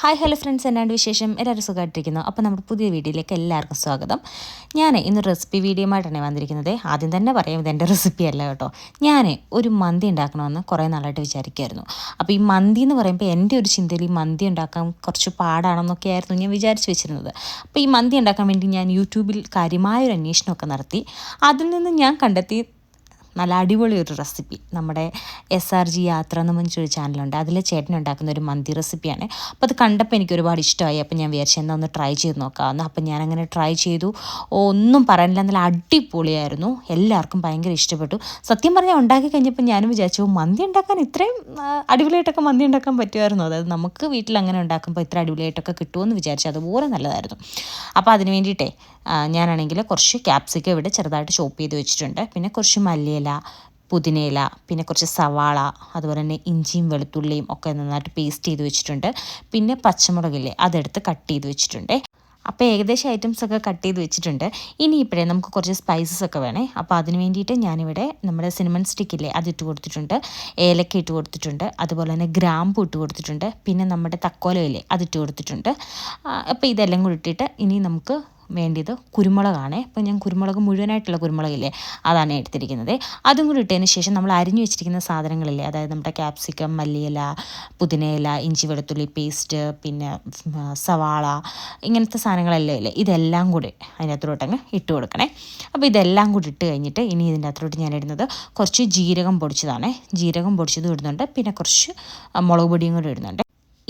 Hi hello friends എന്നാണ്ട് വിശേഷം. എല്ലാവരും സുഖമായിട്ടിരിക്കുന്നു. അപ്പോൾ നമ്മുടെ പുതിയ വീഡിയോയിലേക്ക് എല്ലാവർക്കും സ്വാഗതം. ഞാൻ ഇന്ന് റെസിപ്പി വീഡിയോ ആയിട്ടാണ് വന്നിരിക്കുന്നത്. ആദ്യം തന്നെ പറയാം ഇതെന്റെ റെസിപ്പി അല്ല കേട്ടോ. ഞാൻ ഒരു മന്തി ഉണ്ടാക്കണമെന്ന് കുറേ നാളായിട്ട് വിചാരിക്കുമായിരുന്നു അപ്പോൾ ഈ മന്തി എന്ന് പറയുമ്പോൾ എന്റെ ഒരു ചിന്തയിൽ ഈ മന്തി ഉണ്ടാക്കാൻ കുറച്ച് പാടാണെന്നൊക്കെ ആയിരുന്നു ഞാൻ വിചാരിച്ച് വെച്ചിരുന്നത്. അപ്പോൾ ഈ മന്തി ഉണ്ടാക്കാൻ വേണ്ടി ഞാൻ യൂട്യൂബിൽ കാര്യമായൊരു അന്വേഷണമൊക്കെ നടത്തി. അതിൽ നിന്ന് ഞാൻ കണ്ടെത്തി നല്ല അടിപൊളി ഒരു റെസിപ്പി. നമ്മുടെ എസ് ആർ ജി യാത്ര എന്ന് പറഞ്ഞൊരു ചാനലുണ്ട് അതിൽ ചേട്ടൻ ഉണ്ടാക്കുന്ന ഒരു മന്തി റെസിപ്പിയാണ്. അപ്പോൾ അത് കണ്ടപ്പോൾ എനിക്ക് ഒരുപാട് ഇഷ്ടമായി. അപ്പോൾ ഞാൻ വിചാരിച്ചു എന്നാൽ ഒന്ന് ട്രൈ ചെയ്ത് നോക്കാമെന്ന് അപ്പോൾ ഞാൻ അങ്ങനെ ട്രൈ ചെയ്തു ഒന്നും പറയാനില്ല. നല്ല അടിപൊളിയായിരുന്നു. എല്ലാവർക്കും ഭയങ്കര ഇഷ്ടപ്പെട്ടു. സത്യം പറഞ്ഞാൽ ഉണ്ടാക്കി കഴിഞ്ഞപ്പോൾ ഞാനും വിചാരിച്ചു മന്തി ഉണ്ടാക്കാൻ ഇത്രയും അടിപൊളിയായിട്ടൊക്കെ മന്തി ഉണ്ടാക്കാൻ പറ്റുമായിരുന്നു? അതായത് നമുക്ക് വീട്ടിൽ അങ്ങനെ ഉണ്ടാക്കുമ്പോൾ ഇത്ര അടിപൊളിയായിട്ടൊക്കെ കിട്ടുമെന്ന് വിചാരിച്ചു. അതുപോലെ നല്ലതായിരുന്നു. അപ്പോൾ അതിന് വേണ്ടിയിട്ടേ ഞാനാണെങ്കിൽ കുറച്ച് ക്യാപ്സിക്കം ഇവിടെ ചെറുതായിട്ട് ചോപ്പ് ചെയ്ത് വെച്ചിട്ടുണ്ട്. പിന്നെ കുറച്ച് മല്ലിയില പുതിനയില പിന്നെ കുറച്ച് സവാള അതുപോലെ തന്നെ ഇഞ്ചിയും വെളുത്തുള്ളിയും ഒക്കെ നന്നായിട്ട് പേസ്റ്റ് ചെയ്ത് വെച്ചിട്ടുണ്ട്. പിന്നെ പച്ചമുളകില്ലേ അതെടുത്ത് കട്ട് ചെയ്ത് വെച്ചിട്ടുണ്ട്. അപ്പോൾ ഏകദേശം ഐറ്റംസ് ഒക്കെ കട്ട് ചെയ്ത് വെച്ചിട്ടുണ്ട്. ഇനി ഇപ്പോഴേ നമുക്ക് കുറച്ച് സ്പൈസസ് ഒക്കെ വേണേ. അപ്പോൾ അതിന് വേണ്ടിയിട്ട് ഞാനിവിടെ നമ്മുടെ സിനിമൺ സ്റ്റിക്കില്ലേ അത് ഇട്ട് കൊടുത്തിട്ടുണ്ട്. ഏലക്ക ഇട്ട് കൊടുത്തിട്ടുണ്ട്. അതുപോലെ തന്നെ ഗ്രാമ്പു ഇട്ട് കൊടുത്തിട്ടുണ്ട്. പിന്നെ നമ്മുടെ തക്കോലയില്ലേ അത് ഇട്ട് കൊടുത്തിട്ടുണ്ട്. അപ്പോൾ ഇതെല്ലാം കൂടി ഇട്ടിട്ട് ഇനി നമുക്ക് വേണ്ടിയത് കുരുമുളകാണ്. അപ്പോൾ ഞാൻ കുരുമുളക് മുഴുവനായിട്ടുള്ള കുരുമുളകില്ലേ അതാണ് എടുത്തിരിക്കുന്നത്. അതും കൂടി ഇട്ടതിന് ശേഷം നമ്മൾ അരിഞ്ഞു വെച്ചിരിക്കുന്ന സാധനങ്ങളില്ലേ അതായത് നമ്മുടെ ക്യാപ്സിക്കം മല്ലിയില പുതിനയില ഇഞ്ചി വെളുത്തുള്ളി പേസ്റ്റ് പിന്നെ സവാള ഇങ്ങനത്തെ സാധനങ്ങളെല്ലാം ഇല്ലേ ഇതെല്ലാം കൂടി അതിനകത്തോട്ടങ്ങ് ഇട്ട് കൊടുക്കണേ. അപ്പോൾ ഇതെല്ലാം കൂടി ഇട്ട് കഴിഞ്ഞിട്ട് ഇനി ഇതിന്റെ അകത്തോട്ട് ഞാൻ ഇടുന്നത് കുറച്ച് ജീരകം പൊടിച്ചതാണ്. ജീരകം പൊടിച്ചതും ഇടുന്നുണ്ട്. പിന്നെ കുറച്ച് മുളക് പൊടിയും കൂടി ഇടുന്നുണ്ട്.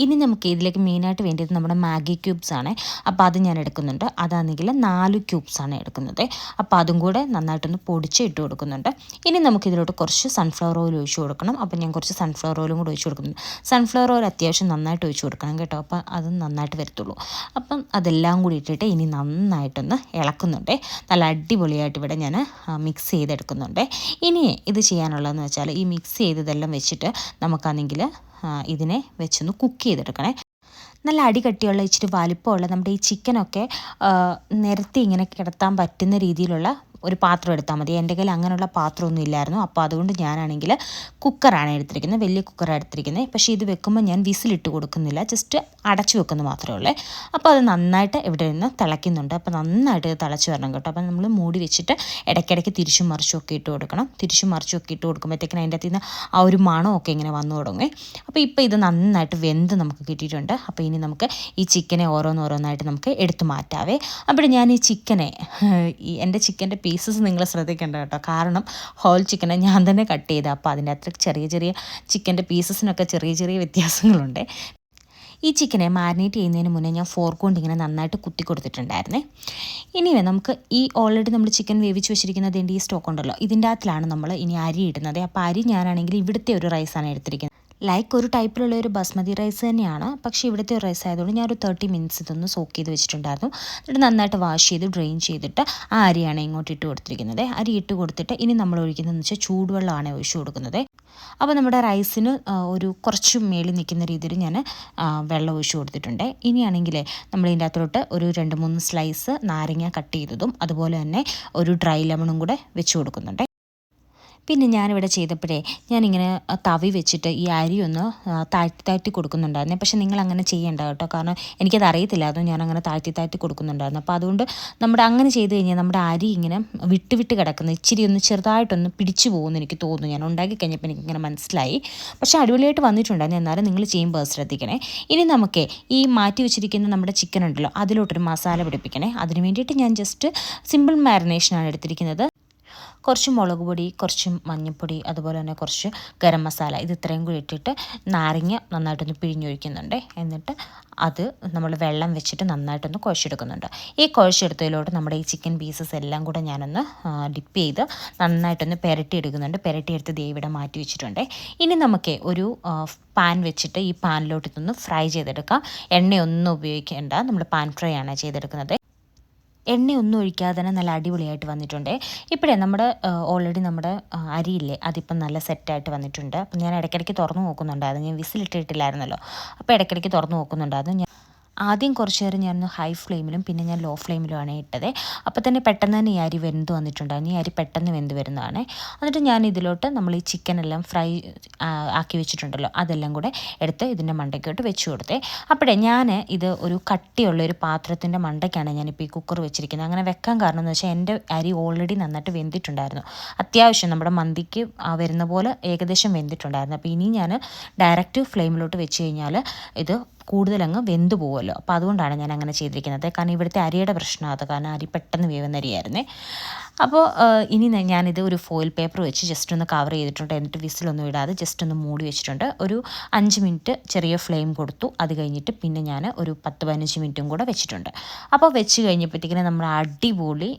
ഇനി നമുക്ക് ഇതിലേക്ക് മെയിനായിട്ട് വേണ്ടത് നമ്മുടെ മാഗി ക്യൂബ്സ് ആണ്. അപ്പോൾ അത് ഞാൻ എടുക്കുന്നുണ്ട്. അതാണെങ്കിൽ നാല് ക്യൂബ്സ് ആണ് എടുക്കുന്നത്. അപ്പോൾ അതും കൂടെ നന്നായിട്ടൊന്ന് പൊടിച്ച് ഇട്ട് കൊടുക്കുന്നുണ്ട്. ഇനി നമുക്ക് ഇതിലോട്ട് കുറച്ച് സൺഫ്ലവർ ഓയിൽ ഒഴിച്ച് കൊടുക്കണം. അപ്പോൾ ഞാൻ കുറച്ച് സൺഫ്ലവർ ഓയിലും കൂടെ ഒഴിച്ച് കൊടുക്കുന്നുണ്ട്. സൺഫ്ലവർ ഓയിൽ അത്യാവശ്യം നന്നായിട്ട് ഒഴിച്ച് കൊടുക്കണം കേട്ടോ. അപ്പോൾ അത് നന്നായിട്ട് വരത്തുള്ളൂ. അപ്പം അതെല്ലാം കൂടി ഇട്ടിട്ട് ഇനി നന്നായിട്ടൊന്ന് ഇളക്കുന്നുണ്ട്. നല്ല അടിപൊളിയായിട്ട് ഇവിടെ ഞാൻ മിക്സ് ചെയ്തെടുക്കുന്നുണ്ട്. ഇനി ഇത് ചെയ്യാനുള്ളതെന്ന് വെച്ചാൽ ഈ മിക്സ് ചെയ്തതെല്ലാം വെച്ചിട്ട് നമുക്കാണെങ്കിൽ ഇതിനെ വെച്ചൊന്ന് കുക്ക് ചെയ്തെടുക്കണേ. നല്ല അടി കട്ടിയുള്ള ഇച്ചിരി വലിപ്പമുള്ള നമ്മുടെ ഈ ചിക്കനൊക്കെ നിരത്തി ഇങ്ങനെ കിടത്താൻ പറ്റുന്ന രീതിയിലുള്ള ഒരു പാത്രം എടുത്താൽ മതി. എന്റെ കയ്യിൽ അങ്ങനെയുള്ള പാത്രമൊന്നും ഇല്ലായിരുന്നു. അപ്പോൾ അതുകൊണ്ട് ഞാനാണെങ്കിൽ കുക്കറാണ് എടുത്തിരിക്കുന്നത്. വലിയ കുക്കറാണ് എടുത്തിരിക്കുന്നത്. പക്ഷേ ഇത് വെക്കുമ്പോൾ ഞാൻ വിസിലിട്ട് കൊടുക്കുന്നില്ല. ജസ്റ്റ് അടച്ചു വെക്കുന്നു മാത്രമേ ഉള്ളൂ. അപ്പോൾ അത് നന്നായിട്ട് ഇവിടെ നിന്ന് തിളയ്ക്കുന്നുണ്ട്. അപ്പോൾ നന്നായിട്ട് തിളച്ച് വരണം കേട്ടോ. അപ്പോൾ നമ്മൾ മൂടി വെച്ചിട്ട് ഇടയ്ക്കിടയ്ക്ക് തിരിച്ചും മറിച്ചും ഒക്കെ ഇട്ട് കൊടുക്കണം. തിരിച്ചും മറിച്ചും ഒക്കെ ഇട്ട് കൊടുക്കുമ്പോഴത്തേക്കിനും അതിന്റെ അകത്ത് നിന്ന് ആ ഒരു മണമൊക്കെ ഇങ്ങനെ വന്നു തുടങ്ങി. അപ്പോൾ ഇപ്പോൾ ഇത് നന്നായിട്ട് വെന്ത് നമുക്ക് കിട്ടിയിട്ടുണ്ട്. അപ്പോൾ ഇനി നമുക്ക് ഈ ചിക്കനെ ഓരോന്നോരോന്നായിട്ട് നമുക്ക് എടുത്തു മാറ്റാവേ. അപ്പോൾ ഞാൻ ഈ ചിക്കനെ എന്റെ ചിക്കന്റെ പീസസ് നിങ്ങൾ ശ്രദ്ധിക്കേണ്ട കേട്ടോ. കാരണം ഹോൾ ചിക്കനെ ഞാൻ തന്നെ കട്ട് ചെയ്തത് അപ്പോൾ അതിന്റെ അത്ര ചെറിയ ചെറിയ ചിക്കന്റെ പീസസിനൊക്കെ ചെറിയ ചെറിയ വ്യത്യാസങ്ങളുണ്ട്. ഈ ചിക്കനെ മാരിനേറ്റ് ചെയ്യുന്നതിന് മുന്നേ ഞാൻ ഫോർക്ക് കൊണ്ട് ഇങ്ങനെ നന്നായിട്ട് കുത്തി കൊടുത്തിട്ടുണ്ടായിരുന്നേ. ഇനി നമുക്ക് ഈ ഓൾറെഡി നമ്മൾ ചിക്കൻ വേവിച്ച് വെച്ചിരിക്കുന്നതിന്റെ ഈ സ്റ്റോക്ക് ഉണ്ടല്ലോ. ഇതിന്റെ അകത്തിലാണ് നമ്മൾ ഇനി അരി ഇടുന്നത്. അപ്പോൾ അരി ഞാനാണെങ്കിൽ ഇവിടുത്തെ ഒരു റൈസാണ് എടുത്തിരിക്കുന്നത്. ലൈക്ക് ഒരു ടൈപ്പിലുള്ള ഒരു ബസ്മതി റൈസ് തന്നെയാണ്. പക്ഷേ ഇവിടുത്തെ ഒരു റൈസ് ആയതുകൊണ്ട് ഞാൻ ഒരു തേർട്ടി മിനിറ്റ്സ് ഇതൊന്ന് സോക്ക് ചെയ്ത് വെച്ചിട്ടുണ്ടായിരുന്നു. എന്നിട്ട് നന്നായിട്ട് വാഷ് ചെയ്ത് ഡ്രെയിൻ ചെയ്തിട്ട് ആ അരിയാണ് ഇങ്ങോട്ട് ഇട്ട് കൊടുത്തിരിക്കുന്നത്. അരി ഇട്ട് കൊടുത്തിട്ട് ഇനി നമ്മൾ ഒഴിക്കുന്നതെന്ന് വെച്ചാൽ ചൂടുവെള്ളമാണ് ഒഴിച്ചു കൊടുക്കുന്നത്. അപ്പോൾ നമ്മുടെ റൈസിന് ഒരു കുറച്ച് മേളിൽ നിൽക്കുന്ന രീതിയിൽ ഞാൻ വെള്ളം ഒഴിച്ചു കൊടുത്തിട്ടുണ്ട്. ഇനിയാണെങ്കിൽ നമ്മൾ ഇതിന്റെ അകത്തോട്ട് ഒരു രണ്ട് മൂന്ന് സ്ലൈസ് നാരങ്ങ കട്ട് ചെയ്തതും അതുപോലെ തന്നെ ഒരു ഡ്രൈ ലെമണും കൂടെ വെച്ച് കൊടുക്കുന്നുണ്ട്. പിന്നെ ഞാനിവിടെ ചെയ്തപ്പോഴേ ഞാനിങ്ങനെ തവി വെച്ചിട്ട് ഈ അരി ഒന്ന് താഴ്ത്തി താഴ്ത്തി കൊടുക്കുന്നുണ്ടായിരുന്നു. പക്ഷെ നിങ്ങൾ അങ്ങനെ ചെയ്യേണ്ട കേട്ടോ. കാരണം എനിക്കത് അറിയത്തില്ലായിരുന്നു ഞാൻ അങ്ങനെ താഴ്ത്തി താഴ്ത്തി കൊടുക്കുന്നുണ്ടായിരുന്നു. അപ്പോൾ അതുകൊണ്ട് നമ്മുടെ അങ്ങനെ ചെയ്ത് കഴിഞ്ഞാൽ നമ്മുടെ അരി ഇങ്ങനെ വിട്ട് വിട്ട് കിടക്കുന്നത് ഇച്ചിരി ഒന്ന് ചെറുതായിട്ടൊന്ന് പിടിച്ചു പോകുമെന്ന് എനിക്ക് തോന്നുന്നു. ഞാൻ ഉണ്ടാക്കി കഴിഞ്ഞപ്പോൾ എനിക്ക് ഇങ്ങനെ മനസ്സിലായി. പക്ഷേ അടിപൊളിയായിട്ട് വന്നിട്ടുണ്ടായിരുന്നു. എന്നാലും നിങ്ങൾ ചെയ്യുമ്പോൾ ശ്രദ്ധിക്കണേ. ഇനി നമുക്ക് ഈ മാറ്റി വെച്ചിരിക്കുന്ന നമ്മുടെ ചിക്കൻ ഉണ്ടല്ലോ അതിലോട്ടൊരു മസാല പിടിപ്പിക്കണേ. അതിന് വേണ്ടിയിട്ട് ഞാൻ ജസ്റ്റ് സിമ്പിൾ മാരിനേഷനാണ് എടുത്തിരിക്കുന്നത്. കുറച്ച് മുളക് പൊടി കുറച്ച് മഞ്ഞൾപ്പൊടി അതുപോലെ തന്നെ കുറച്ച് ഗരം മസാല ഇത് ഇത്രയും കൂടി ഇട്ടിട്ട് നാരങ്ങ നന്നായിട്ടൊന്ന് പിഴിഞ്ഞൊഴിക്കുന്നുണ്ട്. എന്നിട്ട് അത് നമ്മൾ വെള്ളം വെച്ചിട്ട് നന്നായിട്ടൊന്ന് കുഴച്ചെടുക്കുന്നുണ്ട്. ഈ കുഴച്ചെടുത്തതിലോട്ട് നമ്മുടെ ഈ ചിക്കൻ പീസസ് എല്ലാം കൂടെ ഞാനൊന്ന് ഡിപ്പ് ചെയ്ത് നന്നായിട്ടൊന്ന് പെരട്ടി എടുക്കുന്നുണ്ട് പെരട്ടി എടുത്ത് ദേവിടെ മാറ്റി വെച്ചിട്ടുണ്ട്. ഇനി നമുക്ക് ഒരു പാൻ വെച്ചിട്ട് ഈ പാനിലോട്ട് ഇതൊന്ന് ഫ്രൈ ചെയ്തെടുക്കാം. എണ്ണയൊന്നും ഉപയോഗിക്കേണ്ട. നമ്മൾ പാൻ ഫ്രൈ ആണ് ചെയ്തെടുക്കുന്നത്. എണ്ണയൊന്നും ഒഴിക്കാതെ തന്നെ നല്ല അടിപൊളിയായിട്ട് വന്നിട്ടുണ്ട്. ഇപ്പോഴേ നമ്മുടെ ഓൾറെഡി നമ്മുടെ അരിയില്ലേ അതിപ്പം നല്ല സെറ്റായിട്ട് വന്നിട്ടുണ്ട്. അപ്പം ഞാൻ ഇടയ്ക്കിടയ്ക്ക് തുറന്നു നോക്കുന്നുണ്ടായിരുന്നു ഞാൻ വിസിലിട്ടിട്ടില്ലായിരുന്നല്ലോ. അപ്പോൾ ഇടയ്ക്കിടയ്ക്ക് തുറന്നു നോക്കുന്നുണ്ടായിരുന്നു ആദ്യം കുറച്ച് നേരം ഞാൻ ഹൈ ഫ്ലെയിമിലും പിന്നെ ഞാൻ ലോ ഫ്ലെയിമിലുമാണ് ഇട്ടത്. അപ്പോൾ തന്നെ പെട്ടെന്ന് തന്നെ ഈ അരി വെന്ത് വന്നിട്ടുണ്ടായിരുന്നു. ഈ അരി പെട്ടെന്ന് വെന്ത് വരുന്നതാണ്. എന്നിട്ട് ഞാൻ ഇതിലോട്ട് നമ്മൾ ഈ ചിക്കൻ എല്ലാം ഫ്രൈ ആക്കി വെച്ചിട്ടുണ്ടല്ലോ. അതെല്ലാം കൂടെ എടുത്ത് ഇതിന്റെ മണ്ടയ്ക്കോട്ട് വെച്ച് കൊടുത്തേ. അപ്പോഴേ ഞാൻ ഇത് ഒരു കട്ടിയുള്ള ഒരു പാത്രത്തിന്റെ മണ്ടയ്ക്കാണ് ഞാനിപ്പോൾ ഈ കുക്കർ വെച്ചിരിക്കുന്നത്. അങ്ങനെ വെക്കാൻ കാരണം എന്ന് വെച്ചാൽ എന്റെ അരി ഓൾറെഡി നന്നായിട്ട് വെന്തിട്ടുണ്ടായിരുന്നു. അത്യാവശ്യം നമ്മുടെ മന്തിക്ക് വരുന്ന പോലെ ഏകദേശം വെന്തിട്ടുണ്ടായിരുന്നു. അപ്പോൾ ഇനി ഞാൻ ഡയറക്റ്റ് ഫ്ലെയിമിലോട്ട് വെച്ച് കഴിഞ്ഞാൽ ഇത് കൂടുതലങ്ങ് വെന്തു പോകുമല്ലോ അപ്പോൾ അതുകൊണ്ടാണ് ഞാൻ അങ്ങനെ ചെയ്തിരിക്കുന്നത്. കാരണം ഇവിടുത്തെ അരിയുടെ പ്രശ്നം കാരണം അരി പെട്ടെന്ന് വേവുന്ന അരിയായിരുന്നേ. അപ്പോൾ ഇനി ഞാനിത് ഒരു ഫോയിൽ പേപ്പർ വെച്ച് ജസ്റ്റ് ഒന്ന് കവർ ചെയ്തിട്ടുണ്ട്. എന്നിട്ട് വിസിലൊന്നും ഇടാതെ ജസ്റ്റ് ഒന്ന് മൂടി വെച്ചിട്ടുണ്ട്. ഒരു അഞ്ച് മിനിറ്റ് ചെറിയ ഫ്ലെയിം കൊടുത്തു. അത് കഴിഞ്ഞിട്ട് പിന്നെ ഞാൻ ഒരു പത്ത് പതിനഞ്ച് മിനിറ്റും കൂടെ വെച്ചിട്ടുണ്ട്. അപ്പോൾ വെച്ച് കഴിഞ്ഞപ്പോഴത്തേക്കിനും നമ്മൾ അടിപൊളി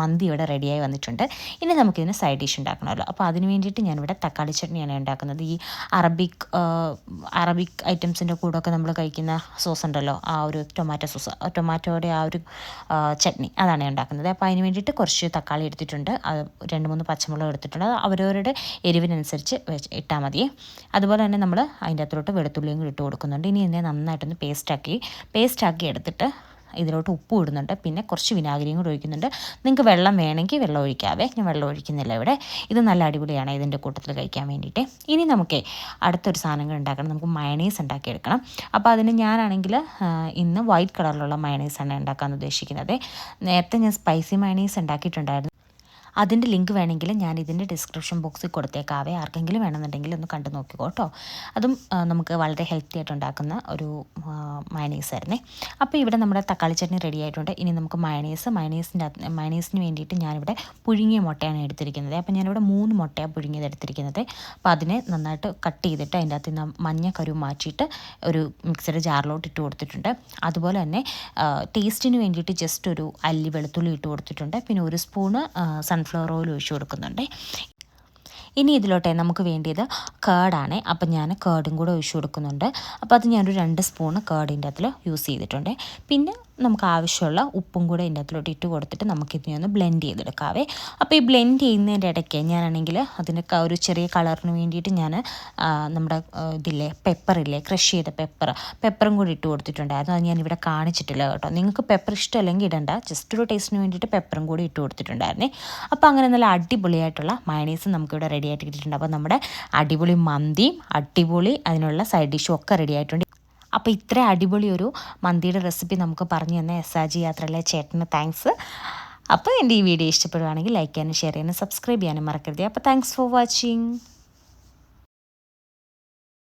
മന്തി ഇവിടെ റെഡിയായി വന്നിട്ടുണ്ട്. ഇനി നമുക്കിതിന് സൈഡ് ഡിഷ് ഉണ്ടാക്കണമല്ലോ. അപ്പോൾ അതിന് വേണ്ടിയിട്ട് ഞാനിവിടെ തക്കാളി ചട്നിയാണ് ഉണ്ടാക്കുന്നത്. ഈ അറബിക് അറബിക് ഐറ്റംസിന്റെ കൂടെയൊക്കെ നമ്മൾ കഴിക്കുന്ന സോസ് ഉണ്ടല്ലോ ആ ഒരു ടൊമാറ്റോ സോസ് ടൊമാറ്റോയുടെ ആ ഒരു ചട്നി അതാണ് ഉണ്ടാക്കുന്നത്. അപ്പോൾ അതിന് വേണ്ടിയിട്ട് കുറച്ച് തക്കാളി എടുത്തിട്ടുണ്ട്. അത് രണ്ട് മൂന്ന് പച്ചമുളക് എടുത്തിട്ടുണ്ട്. അവരവരുടെ എരിവിനനുസരിച്ച് ഇട്ടാൽ മതി. അതുപോലെ തന്നെ നമ്മൾ അതിന്റെ അകത്തോട്ട് വെളുത്തുള്ളിയും കൂടി ഇട്ട് കൊടുക്കുന്നുണ്ട്. ഇനി ഇതിനെ നന്നായിട്ടൊന്ന് പേസ്റ്റാക്കി പേസ്റ്റാക്കി എടുത്തിട്ട് ഇതിലോട്ട് ഉപ്പ് ഇടുന്നുണ്ട്. പിന്നെ കുറച്ച് വിനാഗിരിയും കൂടി ഒഴിക്കുന്നുണ്ട്. നിങ്ങൾക്ക് വെള്ളം വേണമെങ്കിൽ വെള്ളം ഒഴിക്കാവേ. ഞാൻ വെള്ളം ഒഴിക്കുന്നില്ല ഇവിടെ. ഇത് നല്ല അടിപൊളിയാണ് ഇതിന്റെ കൂട്ടത്തിൽ കഴിക്കാൻ വേണ്ടിയിട്ട്. ഇനി നമുക്ക് അടുത്തൊരു സാധനങ്ങൾ ഉണ്ടാക്കണം. നമുക്ക് മയണീസ് ഉണ്ടാക്കിയെടുക്കണം. അപ്പോൾ അതിന് ഞാനാണെങ്കിൽ ഇന്ന് വൈറ്റ് കളറിലുള്ള മയണീസാണ് ഉണ്ടാക്കാൻ ഉദ്ദേശിക്കുന്നത്. നേരത്തെ ഞാൻ സ്പൈസി മയണീസ് ഉണ്ടാക്കിയിട്ടുണ്ടായിരുന്നു. അതിന്റെ ലിങ്ക് വേണമെങ്കിൽ ഞാൻ ഇതിന്റെ ഡിസ്ക്രിപ്ഷൻ ബോക്സിൽ കൊടുത്തേക്കാവേ. ആർക്കെങ്കിലും വേണമെന്നുണ്ടെങ്കിൽ ഒന്ന് കണ്ടു നോക്കിക്കോ കേട്ടോ. അതും നമുക്ക് വളരെ ഹെൽത്തി ആയിട്ട് ഉണ്ടാക്കുന്ന ഒരു മയണീസ് ആയിരുന്നേ. അപ്പോൾ ഇവിടെ നമ്മുടെ തക്കാളി ചട്നി റെഡി ആയിട്ടുണ്ട്. ഇനി നമുക്ക് മയണീസ് മയണീസിന്റെ മയണീസിന് വേണ്ടിയിട്ട് ഞാനിവിടെ പുഴുങ്ങിയ മുട്ടയാണ് എടുത്തിരിക്കുന്നത്. അപ്പോൾ ഞാനിവിടെ മൂന്ന് മുട്ടയാണ് പുഴുങ്ങിയത് എടുത്തിരിക്കുന്നത്. അപ്പോൾ അതിനെ നന്നായിട്ട് കട്ട് ചെയ്തിട്ട് അതിന്റെ അകത്ത് നിന്ന് മഞ്ഞ കരു മാറ്റിയിട്ട് ഒരു മിക്സഡ് ജാറിലോട്ട് ഇട്ട് കൊടുത്തിട്ടുണ്ട്. അതുപോലെ തന്നെ ടേസ്റ്റിന് വേണ്ടിയിട്ട് ജസ്റ്റ് ഒരു അല്ലി വെളുത്തുള്ളി ഇട്ട് കൊടുത്തിട്ടുണ്ട്. പിന്നെ ഒരു സ്പൂണ് സൺ സൺഫ്ലവർ ഓയിൽ ഒഴിച്ച് കൊടുക്കുന്നുണ്ട്. ഇനി ഇതിലോട്ടെ നമുക്ക് വേണ്ടിയത് കേർഡാണ് അപ്പം ഞാൻ കേർഡും കൂടെ ഒഴിച്ചു കൊടുക്കുന്നുണ്ട്. അപ്പോൾ അത് ഞാനൊരു രണ്ട് സ്പൂണ് കേർഡിന്റെ അതിൽ യൂസ് ചെയ്തിട്ടുണ്ട്. പിന്നെ നമുക്ക് ആവശ്യമുള്ള ഉപ്പും കൂടെ ഇതിന്റെ അകത്തിലോട്ട് ഇട്ട് കൊടുത്തിട്ട് നമുക്കിതിനെ ഒന്ന് ബ്ലെൻഡ് ചെയ്തെടുക്കാവേ. അപ്പോൾ ഈ ബ്ലെൻഡ് ചെയ്യുന്നതിന്റെ ഇടയ്ക്ക് ഞാനാണെങ്കിൽ അതിനൊക്കെ ഒരു ചെറിയ കളറിന് വേണ്ടിയിട്ട് ഞാൻ നമ്മുടെ ഇതില്ലേ പെപ്പറില്ലേ ക്രഷ് ചെയ്ത പെപ്പർ പെപ്പറും കൂടി ഇട്ട് കൊടുത്തിട്ടുണ്ടായിരുന്നു. അത് ഞാനിവിടെ കാണിച്ചിട്ടില്ല കേട്ടോ. നിങ്ങൾക്ക് പെപ്പർ ഇഷ്ടമല്ലെങ്കിൽ ഇടണ്ട. ജസ്റ്റ് ഒരു ടേസ്റ്റിന് വേണ്ടിയിട്ട് പെപ്പറും കൂടി ഇട്ട് കൊടുത്തിട്ടുണ്ടായിരുന്നേ. അപ്പോൾ അങ്ങനെ നല്ല അടിപൊളിയായിട്ടുള്ള മയണീസ് നമുക്കിവിടെ റെഡി ആയിട്ട് കിട്ടിയിട്ടുണ്ട്. അപ്പോൾ നമ്മുടെ അടിപൊളി മന്തിയും അടിപൊളി അതിനുള്ള സൈഡ് ഡിഷും ഒക്കെ റെഡി ആയിട്ടുണ്ട്. അപ്പോൾ ഇത്ര അടിപൊളി ഒരു മന്തിയുടെ റെസിപ്പി നമുക്ക് പറഞ്ഞു തന്ന എസ് ആർ ജി യാത്രയിലെ ചേട്ടന് താങ്ക്സ് അപ്പോൾ എന്റെ ഈ വീഡിയോ ഇഷ്ടപ്പെടുകയാണെങ്കിൽ ലൈക്ക് ചെയ്യാനും ഷെയർ ചെയ്യാനും സബ്സ്ക്രൈബ് ചെയ്യാനും മറക്കരുത്. അപ്പോൾ താങ്ക്സ് ഫോർ വാച്ചിങ്